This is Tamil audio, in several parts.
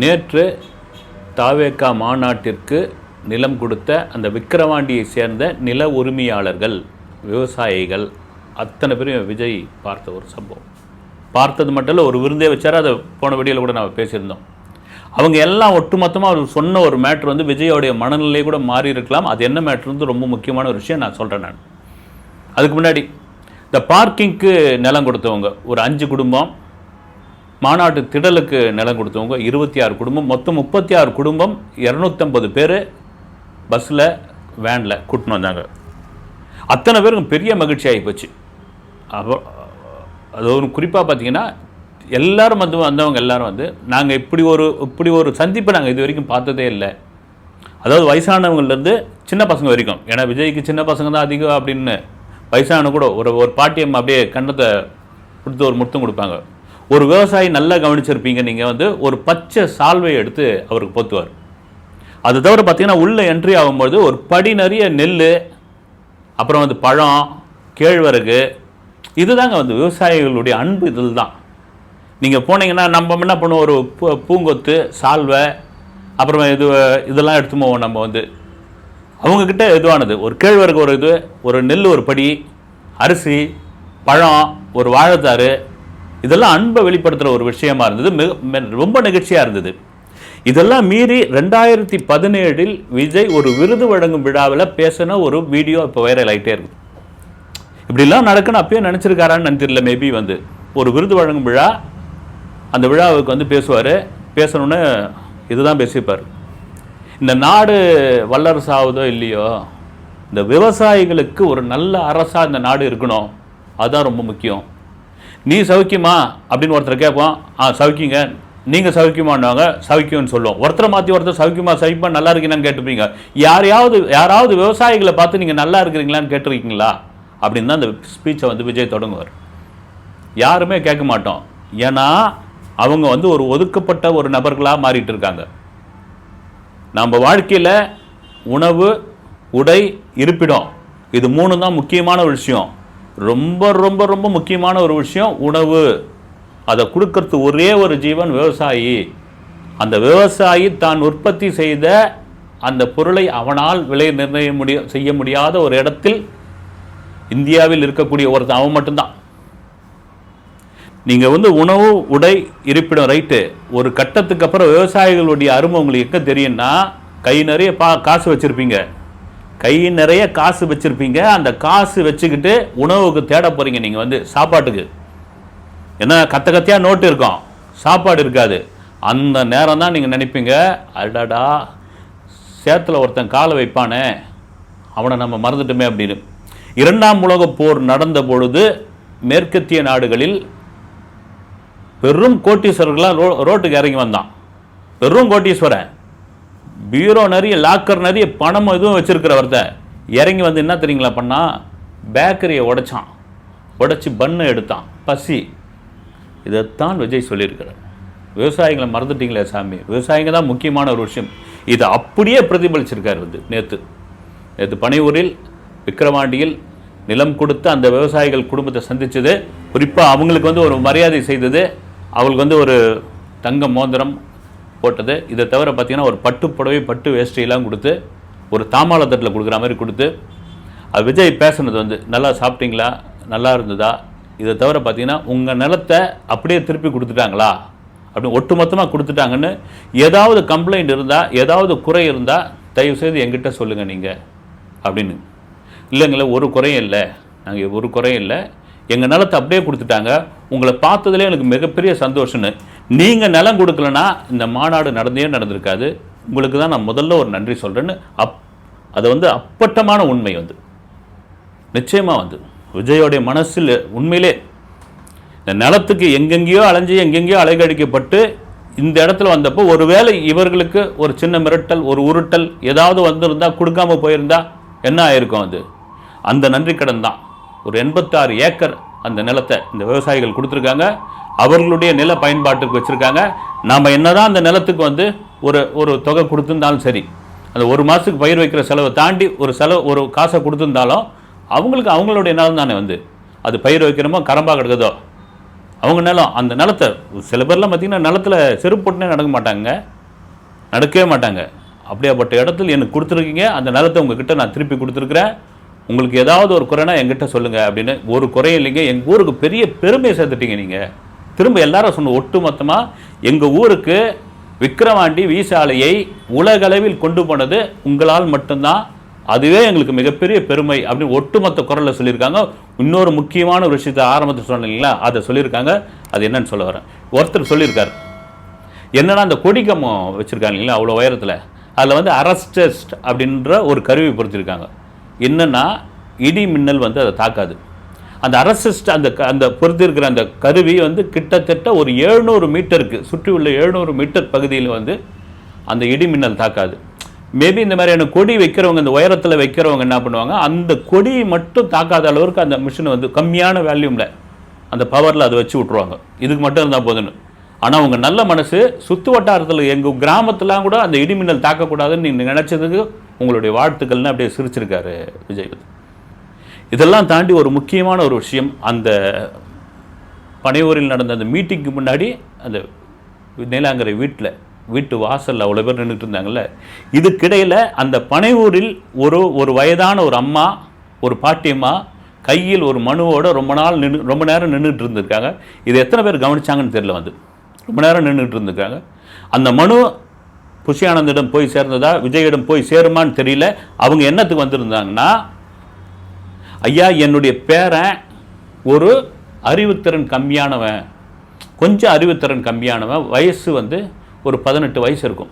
நேற்று தாவேக்கா மாநாட்டிற்கு நிலம் கொடுத்த அந்த விக்கிரவாண்டியை சேர்ந்த நில உரிமையாளர்கள் விவசாயிகள் அத்தனை பேரும் விஜய் பார்த்த ஒரு சம்பவம். பார்த்தது மட்டும் இல்லை ஒரு விருந்தே வச்சார். அதை போன வீடியோவில் கூட நம்ம பேசியிருந்தோம். அவங்க எல்லாம் ஒட்டுமொத்தமாக அவர் சொன்ன ஒரு மேட்ரு வந்து விஜயோடைய மனநிலை கூட மாறி இருக்கலாம். அது என்ன மேட்ரு வந்து ரொம்ப முக்கியமான ஒரு விஷயம் நான் சொல்கிறேன் நான். அதுக்கு முன்னாடி இந்த பார்க்கிங்க்கு நிலம் கொடுத்தவங்க ஒரு அஞ்சு குடும்பம் மாநாட்டு திடலுக்கு நிலம் கொடுத்தவங்க இருபத்தி ஆறு குடும்பம் மொத்தம் முப்பத்தி ஆறு குடும்பம் இரநூத்தம்பது பேர் பஸ்ஸில் வேனில் கூட்டின்னு வந்தாங்க. அத்தனை பேருக்கும் பெரிய மகிழ்ச்சி ஆகி போச்சு. அப்போ அது ஒரு குறிப்பாக பார்த்தீங்கன்னா எல்லோரும் வந்து வந்தவங்க எல்லாரும் வந்து நாங்கள் இப்படி ஒரு இப்படி ஒரு சந்திப்பை நாங்கள் இது வரைக்கும் பார்த்ததே இல்லை. அதாவது வயசானவங்கள்லேருந்து சின்ன பசங்க வரைக்கும் ஏன்னா விஜய்க்கு சின்ன பசங்க தான் அதிகம் அப்படின்னு வயசான கூட ஒரு ஒரு பாட்டியம் அப்படியே கண்ணத்தை கொடுத்து ஒரு முத்தம் கொடுப்பாங்க. ஒரு விவசாயி நல்லா கவனிச்சிருப்பீங்க. நீங்கள் வந்து ஒரு பச்சை சால்வையை எடுத்து அவருக்கு போத்துவார். அது தவிர பார்த்தீங்கன்னா உள்ளே என்ட்ரி ஆகும்போது ஒரு படி நிறைய நெல் அப்புறம் வந்து பழம் கேழ்வரகு இதுதாங்க வந்து விவசாயிகளுடைய அன்பு இதில் தான் நீங்கள் போனீங்கன்னா நம்ம என்ன பண்ணுவோம்? ஒரு பூ பூங்கொத்து சால்வை அப்புறமா இது இதெல்லாம் எடுத்து போவோம் நம்ம வந்து. அவங்கக்கிட்ட இதுவானது ஒரு கேழ்வரகு ஒரு இது ஒரு நெல் ஒரு படி அரிசி பழம் ஒரு வாழைத்தாறு இதெல்லாம் அன்பை வெளிப்படுத்துகிற ஒரு விஷயமா இருந்தது மிக ரொம்ப நிகழ்ச்சியாக இருந்தது. இதெல்லாம் மீறி ரெண்டாயிரத்தி பதினேழில் விஜய் ஒரு விருது வழங்கும் விழாவில் பேசின ஒரு வீடியோ இப்போ வைரல் ஆகிட்டே இருக்குது. இப்படிலாம் நடக்குன்னு அப்பயே நினச்சிருக்காரான்னு தெரியல மேபி வந்து. ஒரு விருது வழங்கும் விழா அந்த விழாவுக்கு வந்து பேசுவார். பேசணுன்னு இதுதான் பேசிப்பார். இந்த நாடு வல்லரசு ஆகுதோ இல்லையோ இந்த விவசாயிகளுக்கு ஒரு நல்ல அரசாக இந்த நாடு இருக்கணும். அதுதான் ரொம்ப முக்கியம். நீ சவுக்கியமா? அப்படின்னு ஒருத்தர் கேட்போம். ஆ சவுக்கிங்க நீங்கள் சௌக்கியமானாங்க சவுக்கியம்னு சொல்லுவோம். ஒருத்தரை மாற்றி ஒருத்தர் சௌக்கியமா சவிப்பா நல்லா இருக்கீங்கன்னு கேட்டுப்பீங்க யாரையாவது யாராவது விவசாயிகளை பார்த்து நீங்கள் நல்லா இருக்கிறீங்களான்னு கேட்டிருக்கீங்களா? அப்படின்னு தான் அந்த ஸ்பீச்சை வந்து விஜய் தொடங்குவார். யாருமே கேட்க மாட்டோம். ஏன்னா அவங்க வந்து ஒரு ஒதுக்கப்பட்ட ஒரு நபர்களாக மாறிட்டு இருக்காங்க. நம்ம வாழ்க்கையில் உணவு உடை இருப்பிடம் இது மூணு தான் முக்கியமான ஒரு விஷயம். ரொம்ப ரொம்ப ரொம்ப முக்கியமான ஒரு விஷயம் உணவு. அதை கொடுக்கறது ஒரே ஒரு ஜீவன் விவசாயி. அந்த விவசாயி தான் உற்பத்தி செய்த அந்த பொருளை அவனால் விலை நிர்ணய முடிய செய்ய முடியாத ஒரு இடத்தில் இந்தியாவில் இருக்கக்கூடிய ஒருத்தன் அவன் மட்டும்தான். நீங்கள் வந்து உணவு உடை இருப்பிடம் ரைட்டு. ஒரு கட்டத்துக்கு அப்புறம் விவசாயிகளுடைய அருமை உங்களுக்கு எங்கே தெரியும்னா கை நிறைய பா காசு வச்சுருப்பீங்க. கை நிறைய காசு வச்சுருப்பீங்க. அந்த காசு வச்சுக்கிட்டு உணவுக்கு தேட போகிறீங்க நீங்கள் வந்து சாப்பாட்டுக்கு. ஏன்னா கத்த கத்தையாக நோட்டு இருக்கும். சாப்பாடு இருக்காது. அந்த நேரம் தான் நீங்கள் நினைப்பீங்க அடடா சேத்துல ஒருத்தன் காலை வைப்பானே அவனை நம்ம மறந்துட்டோமே அப்படின்னு. இரண்டாம் உலக போர் நடந்த பொழுது மேற்கத்திய நாடுகளில் பெரும் கோட்டீஸ்வரர்கள்லாம் ரோ ரோட்டுக்கு இறங்கி வந்தான். பெரும் கோட்டீஸ்வரன். பீரோ நிறைய லாக்கர் நிறைய பணம் எதுவும் வச்சிருக்கிற இறங்கி வந்து என்ன தெரியுங்களா பண்ணால் பேக்கரியை உடைச்சான். உடைச்சி பண்ணை எடுத்தான். பசி. இதைத்தான் விஜய் சொல்லியிருக்கிறார். விவசாயிகளை மறந்துட்டீங்களே சாமி. விவசாயிங்க தான் முக்கியமான ஒரு விஷயம். இதை அப்படியே பிரதிபலிச்சிருக்காரு வந்து நேற்று நேற்று பனையூரில் விக்கிரவாண்டியில் நிலம் கொடுத்து அந்த விவசாயிகள் குடும்பத்தை சந்தித்தது குறிப்பாக அவங்களுக்கு வந்து ஒரு மரியாதை செய்தது. அவங்களுக்கு வந்து ஒரு தங்க மோதிரம் போட்டது. இதை தவிர பார்த்தீங்கன்னா ஒரு பட்டு புடவை பட்டு வேஷ்டியெல்லாம் கொடுத்து ஒரு தாமால தட்டில் கொடுக்குற மாதிரி கொடுத்து அது விஜய் பேசுனது வந்து நல்லா சாப்பிட்டீங்களா? நல்லா இருந்ததா? இதை தவிர பார்த்தீங்கன்னா உங்கள் நிலத்தை அப்படியே திருப்பி கொடுத்துட்டாங்களா? அப்படின்னு ஒட்டுமொத்தமாக கொடுத்துட்டாங்கன்னு ஏதாவது கம்ப்ளைண்ட் இருந்தால் ஏதாவது குறை இருந்தால் தயவுசெய்து எங்கிட்ட சொல்லுங்கள் நீங்கள் அப்படின்னு. இல்லைங்களே ஒரு குறையும் இல்லை. நாங்கள் ஒரு குறையும் இல்லை. எங்கள் நிலத்தை அப்படியே கொடுத்துட்டாங்க. உங்களை பார்த்ததுலேயே எனக்கு மிகப்பெரிய சந்தோஷம்னு நீங்கள் நிலம் கொடுக்கலனா இந்த மாநாடு நடந்தே நடந்திருக்காது. உங்களுக்கு தான் நான் முதல்ல ஒரு நன்றி சொல்கிறேன்னு அப் அது வந்து அப்பட்டமான உண்மை வந்து. நிச்சயமாக வந்து. விஜயோடைய மனசில் உண்மையிலே இந்த நிலத்துக்கு எங்கெங்கேயோ அலைஞ்சு எங்கெங்கேயோ அலைகடிக்கப்பட்டு இந்த இடத்துல வந்தப்போ ஒருவேளை இவர்களுக்கு ஒரு சின்ன மிரட்டல் ஒரு உருட்டல் ஏதாவது வந்திருந்தால் கொடுக்காம போயிருந்தா என்ன ஆயிருக்கும் அது? அந்த நன்றி கடன் தான். ஒரு எண்பத்தாறு ஏக்கர் அந்த நிலத்தை இந்த விவசாயிகள் கொடுத்துருக்காங்க. அவர்களுடைய நில பயன்பாட்டுக்கு வச்சுருக்காங்க. நாம் என்னதான் அந்த நிலத்துக்கு வந்து ஒரு ஒரு தொகை கொடுத்துருந்தாலும் சரி அந்த ஒரு மாதத்துக்கு பயிர் வைக்கிற செலவை தாண்டி ஒரு செலவு ஒரு காசை கொடுத்துருந்தாலும் அவங்களுக்கு அவங்களுடைய நிலம் தானே வந்து. அது பயிர் வைக்கிறோமோ கரம்பாக கிடக்குதோ? அவங்க நிலம் அந்த நிலத்தை சில பேர்லாம் பார்த்திங்கன்னா நிலத்துல செருப்பு போட்டுனே நடக்க மாட்டாங்க. நடக்கவே மாட்டாங்க. அப்படியாப்பட்ட இடத்துல எனக்கு கொடுத்துருக்கீங்க அந்த நிலத்தை உங்ககிட்ட நான் திருப்பி கொடுத்துருக்குறேன். உங்களுக்கு ஏதாவது ஒரு குறைனா என்கிட்ட சொல்லுங்கள் அப்படின்னு ஒரு குறையும் இல்லைங்க எங்கள் ஊருக்கு பெரிய பெருமையை சேர்த்துட்டீங்க நீங்கள் திரும்ப எல்லாரும் சொன்ன ஒட்டு மொத்தமாக எங்கள் ஊருக்கு விக்கிரவாண்டி வீசாலையை உலகளவில் கொண்டு போனது உங்களால் மட்டும்தான். அதுவே எங்களுக்கு மிகப்பெரிய பெருமை அப்படின்னு ஒட்டுமொத்த குரலில் சொல்லியிருக்காங்க. இன்னொரு முக்கியமான ஒரு விஷயத்தை ஆரம்பத்தில் சொன்னீங்களா அதை சொல்லியிருக்காங்க. அது என்னன்னு சொல்ல வரேன். ஒருத்தர் சொல்லியிருக்காரு. என்னன்னா அந்த கொடிக்கம்பம் வச்சுருக்காங்க இல்லைங்களா? அவ்வளோ உயரத்தில். அதில் வந்து அரஸ்டஸ்ட் அப்படின்ற ஒரு கருவி பொறுத்திருக்காங்க என்னென்னா இடி மின்னல் வந்து அதை தாக்காது. அந்த அரசிஸ்ட் அந்த க- அந்த பொறுத்திருக்கிற அந்த கருவி வந்து கிட்டத்தட்ட ஒரு எழுநூறு மீட்டருக்கு சுற்றி உள்ள எழுநூறு மீட்டர் பகுதியில் வந்து அந்த இடி மின்னல் தாக்காது. மேபி இந்த மாதிரியான கொடி வைக்கிறவங்க இந்த உயரத்தில் வைக்கிறவங்க என்ன பண்ணுவாங்க அந்த கொடி மட்டும் தாக்காத அளவுக்கு அந்த மிஷினை வந்து கம்மியான வேல்யூமில் அந்த பவரில் அதை வச்சு விட்ருவாங்க இதுக்கு மட்டும் இருந்தால் போதுன்னு ஆனால் உங்கள் நல்ல மனசு சுற்று வட்டாரத்தில் எங்கள் கிராமத்துலாம் கூட அந்த இடிமின்னல் தாக்கக்கூடாதுன்னு நீங்கள் நினச்சதுக்கு உங்களுடைய வாழ்த்துக்கள்னு அப்படியே சிரிச்சிருக்காரு விஜய். இதெல்லாம் தாண்டி ஒரு முக்கியமான ஒரு விஷயம். அந்த பனையூரில் நடந்த அந்த மீட்டிங்க்கு முன்னாடி அந்த நீலாங்கரை வீட்டில் வீட்டு வாசலில் அவ்வளோ பேர் நின்றுட்டு இருந்தாங்கல்ல. இதுக்கிடையில் அந்த பனையூரில் ஒரு ஒரு வயதான ஒரு அம்மா ஒரு பாட்டியம்மா கையில் ஒரு மனுவோட ரொம்ப நாள் நின்று ரொம்ப நேரம் நின்றுட்டு இருந்திருக்காங்க. இது எத்தனை பேர் கவனிச்சாங்கன்னு தெரியல வந்து. ரொம்ப நேரம் நின்றுட்டு இருந்திருக்காங்க. அந்த மனு புஷியானந்திடம் போய் சேர்ந்ததா விஜயிடம் போய் சேருமான்னு தெரியல. அவங்க என்னத்துக்கு வந்திருந்தாங்கன்னா ஐயா என்னுடைய பேரன் ஒரு அறிவுத்திறன் கம்மியானவன். கொஞ்சம் அறிவுத்திறன் கம்மியானவன். வயசு வந்து ஒரு பதினெட்டு வயசு இருக்கும்.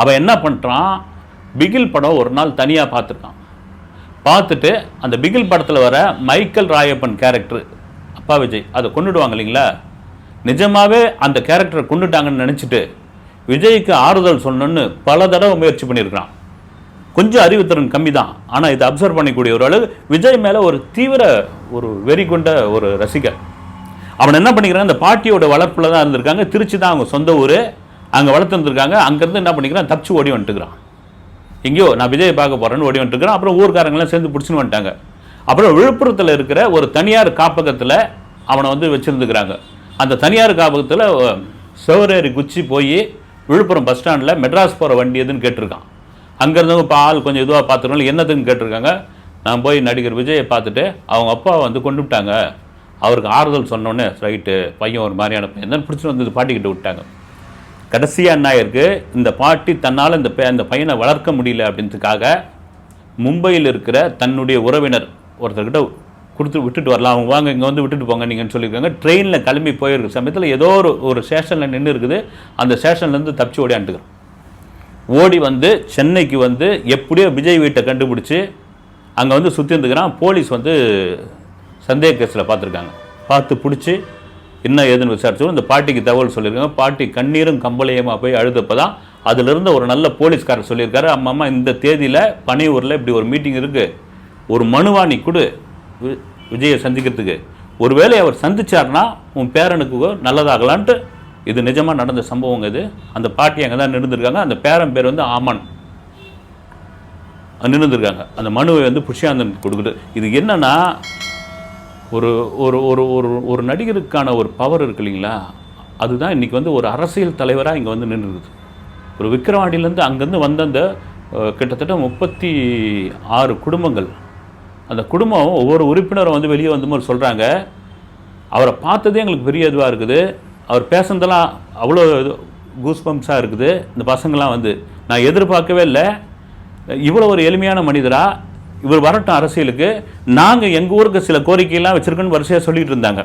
அவன் என்ன பண்ணுறான் பிகில் படம் ஒரு நாள் தனியாக பார்த்துருக்கான். பார்த்துட்டு அந்த பிகில் படத்தில் வர மைக்கேல் ராயப்பன் கேரக்டர் அப்பா விஜய் அதை கொண்டுடுவாங்க இல்லைங்களா? நிஜமாகவே அந்த கேரக்டரை கொண்டுட்டாங்கன்னு நினச்சிட்டு விஜய்க்கு ஆறுதல் சொல்லணும்னு பல தடவை முயற்சி பண்ணியிருக்கிறான். கொஞ்சம் அறிவுத்திறன் கம்மி தான் ஆனால் இதை அப்சர்வ் பண்ணிக்கூடிய ஒரு அளவு விஜய் மேலே ஒரு தீவிர ஒரு வெறி கொண்ட ஒரு ரசிகர். அவன் என்ன பண்ணிக்கிறான்? அந்த பாட்டியோட வளர்ப்பில் தான் இருந்திருக்காங்க. திருச்சி தான் அவங்க சொந்த ஊர். அங்கே வளர்த்துருந்துருக்காங்க. அங்கேருந்து என்ன பண்ணிக்கிறான்? தப்பிச்சு ஓடி வந்துட்டுக்கிறான். எங்கேயோ நான் விஜய் பார்க்க போகிறேன்னு ஓடி வந்துட்டுருக்கிறேன் அப்புறம் ஊர்க்காரங்களாம் சேர்ந்து பிடிச்சின்னு வந்துட்டாங்க. அப்புறம் விழுப்புரத்தில் இருக்கிற ஒரு தனியார் காப்பகத்தில் அவனை வந்து வச்சுருந்துக்கிறாங்க. அந்த தனியார் காப்பகத்தில் சிவரேறி குச்சி போய் விழுப்புரம் பஸ் ஸ்டாண்டில் மெட்ராஸ் போகிற வண்டி எதுன்னு கேட்டிருக்கான். அங்கேருந்து இப்போ ஆள் கொஞ்சம் இதுவாக பார்த்துருக்கோம் என்னதுன்னு கேட்டிருக்காங்க. நான் போய் நடிகர் விஜயை பார்த்துட்டு அவங்க அப்பா வந்து கொண்டு விட்டாங்க. அவருக்கு ஆறுதல் சொன்னோன்னே ரைட்டு பையன் ஒரு மாதிரியான பையன். தான் பிடிச்சிட்டு வந்து பாட்டிக்கிட்டு விட்டாங்க. கடைசியாக என்ன ஆயிருக்கு இந்த பாட்டி தன்னால் இந்த அந்த பையனை வளர்க்க முடியல அப்படின்றதுக்காக மும்பையில் இருக்கிற தன்னுடைய உறவினர் ஒருத்தர்கிட்ட கொடுத்து விட்டுட்டு வரலாம். அவங்க வாங்க இங்கே வந்து விட்டுட்டு போங்க நீங்கன்னு சொல்லியிருக்காங்க. ட்ரெயினில் கிளம்பி போயிருக்க சமயத்தில் ஏதோ ஒரு ஒரு ஸ்டேஷனில் நின்று இருக்குது அந்த ஸ்டேஷன்லேருந்து தப்பிச்சு ஓடியாண்டுக்கிறோம் ஓடி வந்து சென்னைக்கு வந்து எப்படியோ விஜய் வீட்டை கண்டுபிடிச்சி அங்கே வந்து சுற்றி இருந்துக்கிறான். போலீஸ் வந்து சந்தேக கேஸில் பார்த்துருக்காங்க. பார்த்து பிடிச்சி என்ன ஏதுன்னு விசாரிச்சோம் இந்த பாட்டிக்கு தகவல் சொல்லியிருக்காங்க. பாட்டி கண்ணீரும் கம்பளையமாக போய் அழுதப்போ தான் அதிலிருந்து ஒரு நல்ல போலீஸ்காரர் சொல்லியிருக்காரு. அம்மா அம்மா இந்த தேதியில் பனையூரில் இப்படி ஒரு மீட்டிங் இருக்குது ஒரு மனுவாணி கொடு விஜயை சந்திக்கிறதுக்கு. ஒருவேளை அவர் சந்திச்சார்னா உன் பேரனுக்கு நல்லதாகலான்ட்டு இது நிஜமாக நடந்த சம்பவங்க இது. அந்த பாட்டி அங்கே தான் நின்றுருக்காங்க அந்த பேரன் பேர் வந்து ஆமன். நின்றுருக்காங்க அந்த மனுவை வந்து புஷ்யாந்தன் கொடுக்குது. இது என்னன்னா ஒரு ஒரு ஒரு ஒரு ஒரு நடிகருக்கான ஒரு பவர் இருக்கு இல்லைங்களா? அதுதான் இன்றைக்கி வந்து ஒரு அரசியல் தலைவராக இங்கே வந்து நின்றுருக்குது ஒரு விக்கிரவாண்டியிலேருந்து அங்கேருந்து வந்த அந்த கிட்டத்தட்ட முப்பத்தி ஆறு குடும்பங்கள். அந்த குடும்பம் ஒவ்வொரு உறுப்பினரும் வந்து வெளியே வந்து மாதிரி சொல்கிறாங்க அவரை பார்த்ததே எங்களுக்கு பெரிய இதுவாக இருக்குது. அவர் பேசுனதெல்லாம் அவ்வளோ கூஸ்பம்ஸாக இருக்குது. இந்த பசங்களாம் வந்து நான் எதிர்பார்க்கவே இல்லை. இவ்வளோ ஒரு எளிமையான மனிதராக இவர் வரட்டும் அரசியலுக்கு. நாங்கள் எங்கள் ஊருக்கு சில கோரிக்கையெல்லாம் வச்சுருக்கோன்னு வரிசையாக சொல்லிட்டு இருந்தாங்க.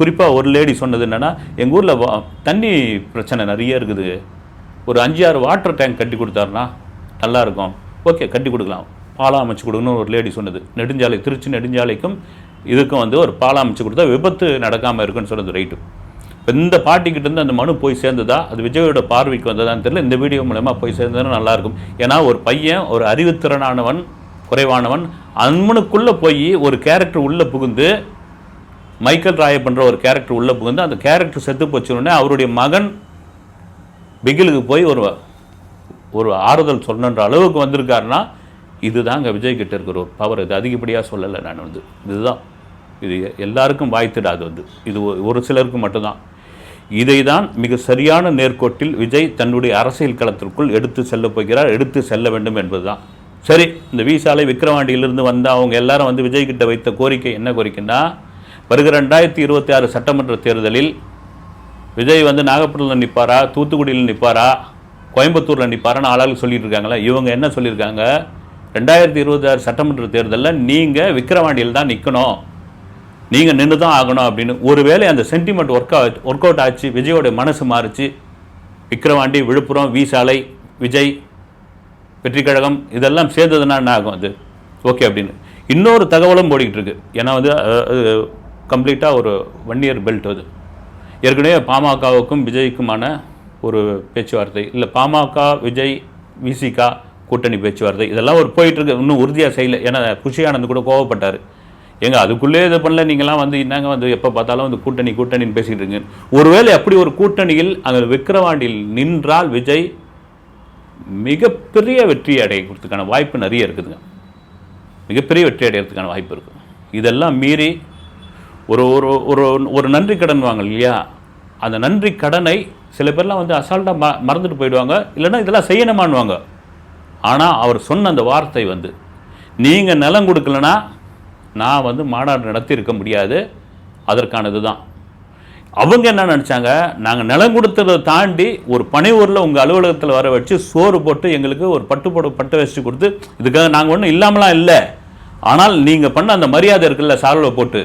குறிப்பாக ஒரு லேடி சொன்னது என்னென்னா எங்கள் ஊரில் தண்ணி பிரச்சனை நிறைய இருக்குது. ஒரு அஞ்சு ஆறு வாட்டர் டேங்க் கட்டி கொடுத்தாருன்னா நல்லாயிருக்கும் ஓகே கட்டி கொடுக்கலாம். பாலம் அமைச்சு கொடுக்கணும்னு ஒரு லேடி சொன்னது. நெடுஞ்சாலை திருச்சி நெடுஞ்சாலைக்கும் இதுக்கும் வந்து ஒரு பாலம் அமைச்சு கொடுத்தா விபத்து நடக்காமல் இருக்குன்னு சொன்னது ரைட்டு இந்த பாட்டிக்கிட்ட இருந்து அந்த மனு போய் சேர்ந்ததா? அது விஜயோட பார்வைக்கு வந்ததான்னு தெரியல. இந்த வீடியோ மூலயமா போய் சேர்ந்ததுன்னா நல்லாயிருக்கும் ஏன்னா ஒரு பையன் ஒரு அறிவுத்திறனானவன் குறைவானவன் அன்மனுக்குள்ளே போய் ஒரு கேரக்டர் உள்ளே புகுந்து மைக்கேல் ராயப்பன்ற ஒரு கேரக்டர் உள்ளே புகுந்து அந்த கேரக்டர் செத்து போச்சுன்னே அவருடைய மகன் பிகிலுக்கு போய் ஒரு ஒரு ஆறுதல் சொல்லணுன்ற அளவுக்கு வந்திருக்காருன்னா இதுதாங்க விஜய் கிட்ட இருக்கிற ஒரு பவர் இது அதிகப்படியாக சொல்லலை நான் வந்து. இதுதான். இது எல்லாருக்கும் வாய்த்திடாது வந்து. இது ஒரு சிலருக்கு மட்டும்தான். இதை தான் மிக சரியான நேர்கோட்டில் விஜய் தன்னுடைய அரசியல் களத்திற்குள் எடுத்து செல்ல போகிறார் எடுத்து செல்ல வேண்டும் என்பதுதான். சரி இந்த விசாலை விக்கிரவாண்டியிலிருந்து வந்த அவங்க எல்லாரும் வந்து விஜய் கிட்ட வைத்த கோரிக்கை என்ன கோரிக்கைன்னா வருகிற ரெண்டாயிரத்தி இருபத்தி ஆறு சட்டமன்ற தேர்தலில் விஜய் வந்து நாகப்பட்டினத்தில் நிற்பாரா தூத்துக்குடியில் நிற்பாரா கோயம்புத்தூரில் நிற்பாரான்னு ஆளாளுக்கு சொல்லிட்டு இருக்காங்களே இவங்க என்ன சொல்லியிருக்காங்க? ரெண்டாயிரத்தி இருபத்தி ஆறு சட்டமன்ற தேர்தலில் நீங்கள் விக்கிரவாண்டியில் தான் நிற்கணும் நீங்கள் நின்று தான் ஆகணும் அப்படின்னு. ஒருவேளை அந்த sentiment work out work out ஆச்சு விஜயோடைய மனசு மாறுச்சு. விக்ரவாண்டி விழுப்புரம் விசாலை விஜய் வெற்றி கழகம் இதெல்லாம் சேர்ந்ததுனா என்ன ஆகும் அது? ஓகே அப்படின்னு. இன்னொரு தகவலும் ஓடிக்கிட்டு இருக்கு. ஏன்னா வந்து கம்ப்ளீட்டாக ஒரு ஒன் இயர் பெல்ட் அது. ஏற்கனவே பாமகவுக்கும் விஜய்க்குமான ஒரு பேச்சுவார்த்தை. இல்லை பாமக விஜய் விசிகா கூட்டணி பேச்சுவார்த்தை. இதெல்லாம் ஒரு போயிட்டுருக்கு இன்னும் உறுதியாக செய்யலை. ஏன்னா புஷி ஆனந்த் கூட கோவப்பட்டார். ஏங்க அதுக்குள்ளே இது பண்ணல நீங்களாம் வந்து என்னங்க வந்து எப்போ பார்த்தாலும் வந்து கூட்டணி கூட்டணின்னு பேசிகிட்டு இருங்க ஒருவேளை அப்படி ஒரு கூட்டணியில் அந்த விக்கிரவாண்டியில் நின்றால் விஜய் மிகப்பெரிய வெற்றி அடையறதுக்கான வாய்ப்பு நிறைய இருக்குதுங்க. மிகப்பெரிய வெற்றி அடையிறதுக்கான வாய்ப்பு இருக்குது இதெல்லாம் மீறி ஒரு ஒரு ஒரு ஒரு நன்றி கடன் வாங்க இல்லையா? அந்த நன்றி கடனை சில பேர்லாம் வந்து அசால்ட்டாக ம மறந்துட்டு போயிடுவாங்க. இல்லைன்னா இதெல்லாம் செய்யணுமான்னுவாங்க. ஆனால் அவர் சொன்ன அந்த வார்த்தை வந்து நீங்கள் நிலம் கொடுக்கலன்னா நான் வந்து மாநாடு நடத்தி இருக்க முடியாது. அதற்கானது தான். அவங்க என்ன நினச்சாங்க? நாங்கள் நிலம் கொடுத்ததை தாண்டி ஒரு பனை ஊரில் உங்கள் அலுவலகத்தில் வர வச்சு சோறு போட்டு எங்களுக்கு ஒரு பட்டு போட பட்டு வச்சு கொடுத்து இதுக்காக நாங்கள் ஒன்றும் இல்லாமலாம் இல்லை. ஆனால் நீங்கள் பண்ண அந்த மரியாதை இருக்குல்ல சால்வை போட்டு.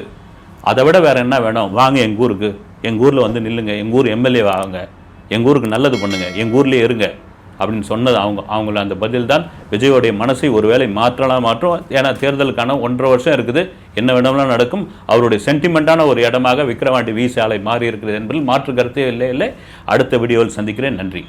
அதை விட வேறு என்ன வேணும்? வாங்க எங்கள் ஊருக்கு. எங்கள் ஊரில் வந்து நில்லுங்க. எங்கள் ஊர் எம்எல்ஏ வாங்க. எங்கள் ஊருக்கு நல்லது பண்ணுங்கள் எங்கள் ஊர்லேயே இருங்க. அப்படின்னு சொன்னது அவங்க அவங்கள அந்த பதில் தான் விஜயோடைய மனசை ஒருவேளை மாற்றலாம் மாற்றும்? ஏன்னா தேர்தலுக்கான ஒன்றரை வருஷம் இருக்குது. என்ன வேணும்னாலும் நடக்கும். அவருடைய சென்டிமெண்ட்டான ஒரு இடமாக விக்கிரவாண்டி வி சாலை மாறி இருக்கிறது என்பதில் மாற்று கருத்தே இல்லை இல்லை. அடுத்த வீடியோவில் சந்திக்கிறேன். நன்றி.